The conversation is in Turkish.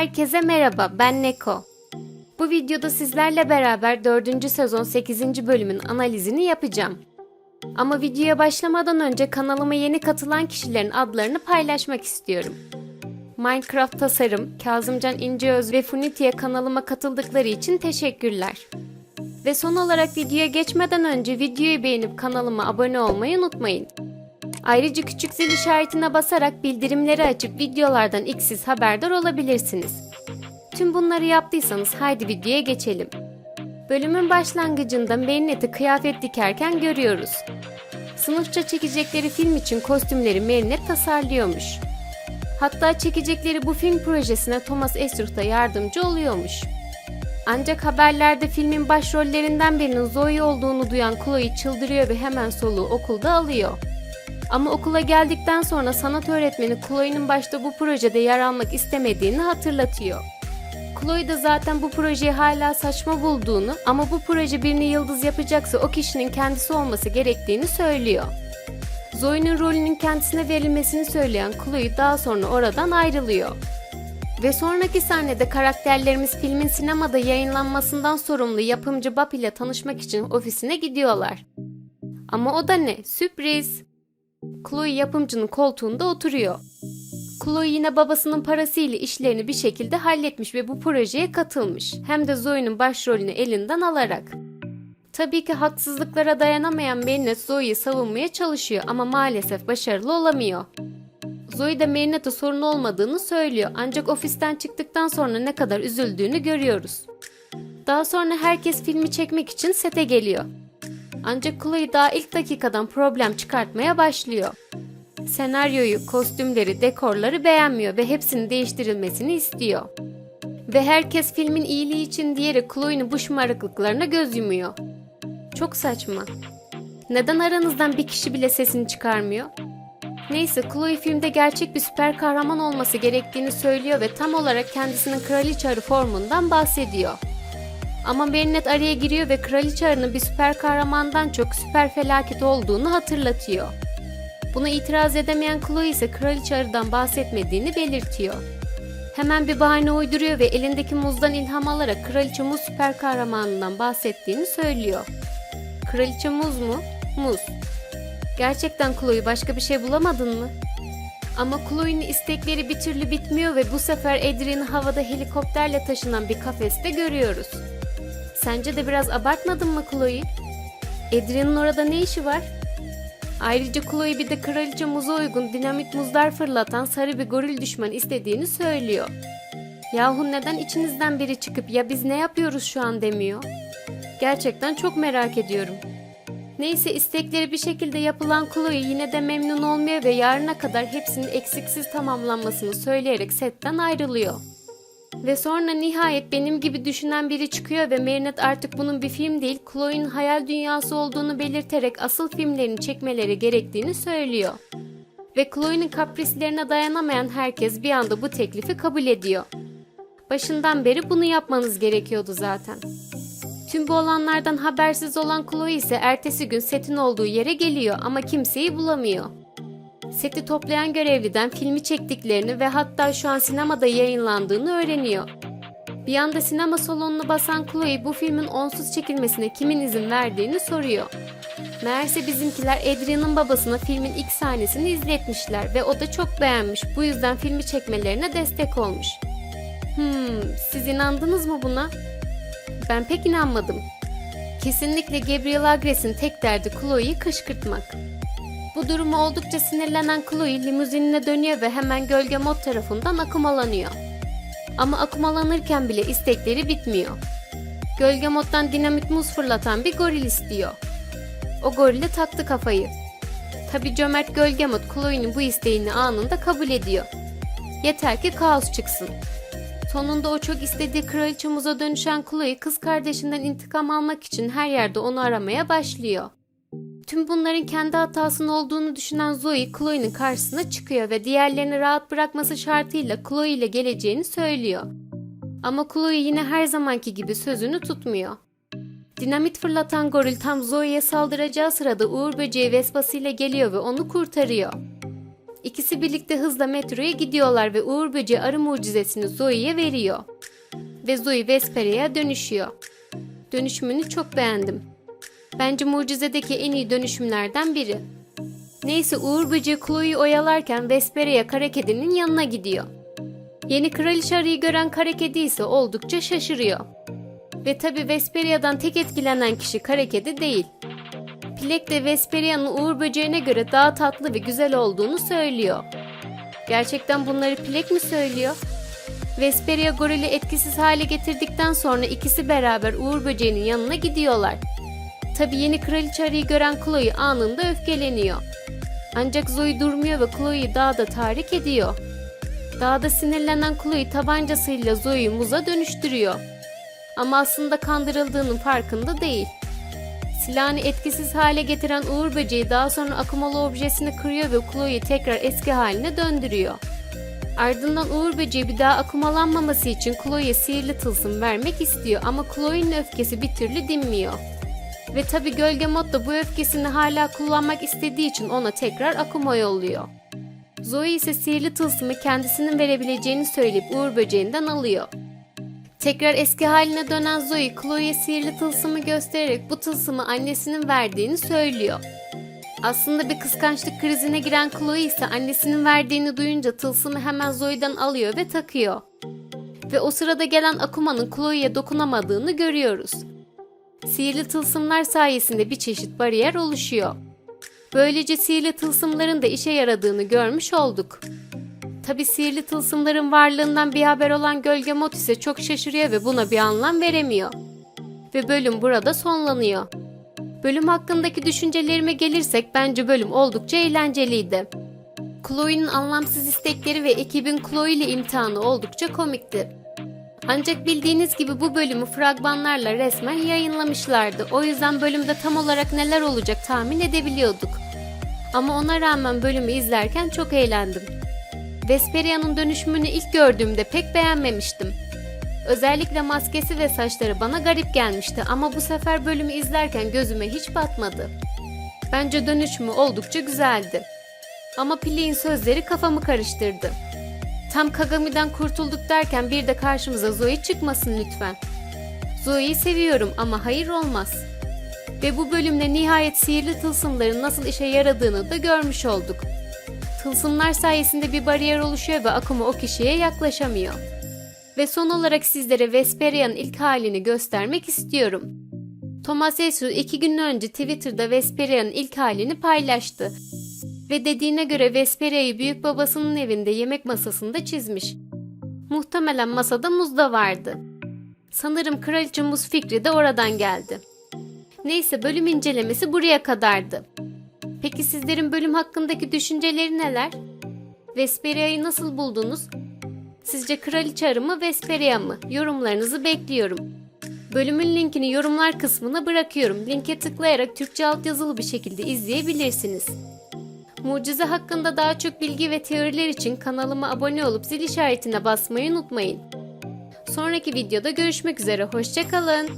Herkese merhaba, ben Neko. Bu videoda sizlerle beraber 4. sezon 8. bölümün analizini yapacağım. Ama videoya başlamadan önce kanalıma yeni katılan kişilerin adlarını paylaşmak istiyorum. Minecraft Tasarım, Kazımcan İnceöz ve Funiti'ye kanalıma katıldıkları için teşekkürler. Ve son olarak videoya geçmeden önce videoyu beğenip kanalıma abone olmayı unutmayın. Ayrıca küçük zil işaretine basarak bildirimleri açıp videolardan ilk siz haberdar olabilirsiniz. Tüm bunları yaptıysanız haydi videoya geçelim. Bölümün başlangıcında Marinette'i kıyafet dikerken görüyoruz. Sınıfça çekecekleri film için kostümleri Marinette tasarlıyormuş. Hatta çekecekleri bu film projesine Thomas Esruch da yardımcı oluyormuş. Ancak haberlerde filmin başrollerinden birinin Zoe olduğunu duyan Chloe çıldırıyor ve hemen soluğu okulda alıyor. Ama okula geldikten sonra sanat öğretmeni Chloe'nin başta bu projede yer almak istemediğini hatırlatıyor. Chloe de zaten bu projeyi hala saçma bulduğunu ama bu proje birini yıldız yapacaksa o kişinin kendisi olması gerektiğini söylüyor. Zoe'nin rolünün kendisine verilmesini söyleyen Chloe daha sonra oradan ayrılıyor. Ve sonraki sahnede karakterlerimiz filmin sinemada yayınlanmasından sorumlu yapımcı Bob ile tanışmak için ofisine gidiyorlar. Ama o da ne? Sürpriz! Chloe yapımcının koltuğunda oturuyor. Chloe yine babasının parasıyla işlerini bir şekilde halletmiş ve bu projeye katılmış. Hem de Zoe'nin başrolünü elinden alarak. Tabii ki haksızlıklara dayanamayan Marinette Zoe'yi savunmaya çalışıyor ama maalesef başarılı olamıyor. Zoe de Marinette'e sorun olmadığını söylüyor ancak ofisten çıktıktan sonra ne kadar üzüldüğünü görüyoruz. Daha sonra herkes filmi çekmek için sete geliyor. Ancak Chloe daha ilk dakikadan problem çıkartmaya başlıyor. Senaryoyu, kostümleri, dekorları beğenmiyor ve hepsinin değiştirilmesini istiyor. Ve herkes filmin iyiliği için diyerek Chloe'nin bu şımarıklıklarına göz yumuyor. Çok saçma. Neden aranızdan bir kişi bile sesini çıkarmıyor? Neyse Chloe filmde gerçek bir süper kahraman olması gerektiğini söylüyor ve tam olarak kendisinin kraliçe arı formundan bahsediyor. Ama Marinette araya giriyor ve kraliçe arının bir süper kahramandan çok süper felaket olduğunu hatırlatıyor. Buna itiraz edemeyen Chloe ise kraliçe arıdan bahsetmediğini belirtiyor. Hemen bir bahane uyduruyor ve elindeki muzdan ilham alarak kraliçe muz süper kahramanından bahsettiğini söylüyor. Kraliçe muz mu? Muz. Gerçekten Chloe başka bir şey bulamadın mı? Ama Chloe'nin istekleri bir türlü bitmiyor ve bu sefer Adrian'ı havada helikopterle taşınan bir kafeste görüyoruz. Sence de biraz abartmadın mı Chloe? Adrian'ın orada ne işi var? Ayrıca Chloe bir de kraliçe muza uygun dinamit muzlar fırlatan sarı bir goril düşman istediğini söylüyor. Yahu neden içinizden biri çıkıp ya biz ne yapıyoruz şu an demiyor? Gerçekten çok merak ediyorum. Neyse istekleri bir şekilde yapılan Chloe yine de memnun olmuyor ve yarına kadar hepsinin eksiksiz tamamlanmasını söyleyerek setten ayrılıyor. Ve sonra nihayet benim gibi düşünen biri çıkıyor ve Marinette artık bunun bir film değil, Chloe'nin hayal dünyası olduğunu belirterek asıl filmlerini çekmeleri gerektiğini söylüyor. Ve Chloe'nin kaprislerine dayanamayan herkes bir anda bu teklifi kabul ediyor. Başından beri bunu yapmanız gerekiyordu zaten. Tüm bu olanlardan habersiz olan Chloe ise ertesi gün setin olduğu yere geliyor ama kimseyi bulamıyor. Seti toplayan görevliden filmi çektiklerini ve hatta şu an sinemada yayınlandığını öğreniyor. Bir anda sinema salonuna basan Chloe bu filmin onsuz çekilmesine kimin izin verdiğini soruyor. Meğerse bizimkiler Adrian'ın babasına filmin ilk sahnesini izletmişler ve o da çok beğenmiş. Bu yüzden filmi çekmelerine destek olmuş. Hmm, siz inandınız mı buna? Ben pek inanmadım. Kesinlikle Gabriel Agres'in tek derdi Chloe'yi kışkırtmak. Bu duruma oldukça sinirlenen Chloe limuzinine dönüyor ve hemen gölge mod tarafından akumalanıyor. Ama akumalanırken bile istekleri bitmiyor. Gölge moddan dinamit muz fırlatan bir goril istiyor. O gorile taktı kafayı. Tabi cömert gölge mod Chloe'nin bu isteğini anında kabul ediyor. Yeter ki kaos çıksın. Sonunda o çok istediği kraliçe muza dönüşen Chloe kız kardeşinden intikam almak için her yerde onu aramaya başlıyor. Tüm bunların kendi hatasının olduğunu düşünen Zoe, Chloe'nin karşısına çıkıyor ve diğerlerini rahat bırakması şartıyla Chloe ile geleceğini söylüyor. Ama Chloe yine her zamanki gibi sözünü tutmuyor. Dinamit fırlatan goril tam Zoe'ye saldıracağı sırada Uğur böceği vespasıyla geliyor ve onu kurtarıyor. İkisi birlikte hızla metroya gidiyorlar ve Uğur Böceği arı mucizesini Zoe'ye veriyor. Ve Zoe Vesperia'ya dönüşüyor. Dönüşümünü çok beğendim. Bence mucizedeki en iyi dönüşümlerden biri. Neyse Uğur Böceği Chloe'yi oyalarken Vesperia kara kedinin yanına gidiyor. Yeni kraliçe arıyı gören kara kedi ise oldukça şaşırıyor. Ve tabi Vesperia'dan tek etkilenen kişi kara kedi değil. Pilek de Vesperia'nın Uğur Böceği'ne göre daha tatlı ve güzel olduğunu söylüyor. Gerçekten bunları Pilek mi söylüyor? Vesperia gorili etkisiz hale getirdikten sonra ikisi beraber Uğur Böceği'nin yanına gidiyorlar. Tabi yeni kraliçe arıyı gören Chloe anında öfkeleniyor. Ancak Zoe durmuyor ve Chloe'yi daha da tahrik ediyor. Daha da sinirlenen Chloe tabancasıyla Zoe'yi muza dönüştürüyor. Ama aslında kandırıldığının farkında değil. Silahını etkisiz hale getiren Uğur Böceği daha sonra akumalı objesini kırıyor ve Chloe'yi tekrar eski haline döndürüyor. Ardından Uğur Böceği bir daha akumalanmaması için Chloe'ye sihirli tılsım vermek istiyor ama Chloe'nin öfkesi bir türlü dinmiyor. Ve tabi Gölge Mod da bu öfkesini hala kullanmak istediği için ona tekrar akuma yolluyor. Zoe ise sihirli tılsımı kendisinin verebileceğini söyleyip Uğur Böceğinden alıyor. Tekrar eski haline dönen Zoe, Chloe'ye sihirli tılsımı göstererek bu tılsımı annesinin verdiğini söylüyor. Aslında bir kıskançlık krizine giren Chloe ise annesinin verdiğini duyunca tılsımı hemen Zoe'den alıyor ve takıyor. Ve o sırada gelen Akuma'nın Chloe'ye dokunamadığını görüyoruz. Sihirli tılsımlar sayesinde bir çeşit bariyer oluşuyor. Böylece sihirli tılsımların da işe yaradığını görmüş olduk. Tabi sihirli tılsımların varlığından bir haber olan Gölge Mot ise çok şaşırıyor ve buna bir anlam veremiyor. Ve bölüm burada sonlanıyor. Bölüm hakkındaki düşüncelerime gelirsek bence bölüm oldukça eğlenceliydi. Chloe'nin anlamsız istekleri ve ekibin Chloe ile imtihanı oldukça komikti. Ancak bildiğiniz gibi bu bölümü fragmanlarla resmen yayınlamışlardı. O yüzden bölümde tam olarak neler olacak tahmin edebiliyorduk. Ama ona rağmen bölümü izlerken çok eğlendim. Vesperia'nın dönüşümünü ilk gördüğümde pek beğenmemiştim. Özellikle maskesi ve saçları bana garip gelmişti ama bu sefer bölümü izlerken gözüme hiç batmadı. Bence dönüşümü oldukça güzeldi. Ama Pilek'in sözleri kafamı karıştırdı. Tam Kagami'den kurtulduk derken bir de karşımıza Zoe çıkmasın lütfen. Zoe'yi seviyorum ama hayır olmaz. Ve bu bölümde nihayet sihirli tılsımların nasıl işe yaradığını da görmüş olduk. Tılsımlar sayesinde bir bariyer oluşuyor ve Akuma o kişiye yaklaşamıyor. Ve son olarak sizlere Vesperia'nın ilk halini göstermek istiyorum. Thomas Esu iki gün önce Twitter'da Vesperia'nın ilk halini paylaştı. Ve dediğine göre Vesperia'yı büyük babasının evinde yemek masasında çizmiş. Muhtemelen masada muz da vardı. Sanırım kraliçe muz fikri de oradan geldi. Neyse bölüm incelemesi buraya kadardı. Peki sizlerin bölüm hakkındaki düşünceleri neler? Vesperia'yı nasıl buldunuz? Sizce kraliçe arı mı Vesperia mı? Yorumlarınızı bekliyorum. Bölümün linkini yorumlar kısmına bırakıyorum. Linke tıklayarak Türkçe altyazılı bir şekilde izleyebilirsiniz. Mucize hakkında daha çok bilgi ve teoriler için kanalıma abone olup zil işaretine basmayı unutmayın. Sonraki videoda görüşmek üzere, hoşçakalın.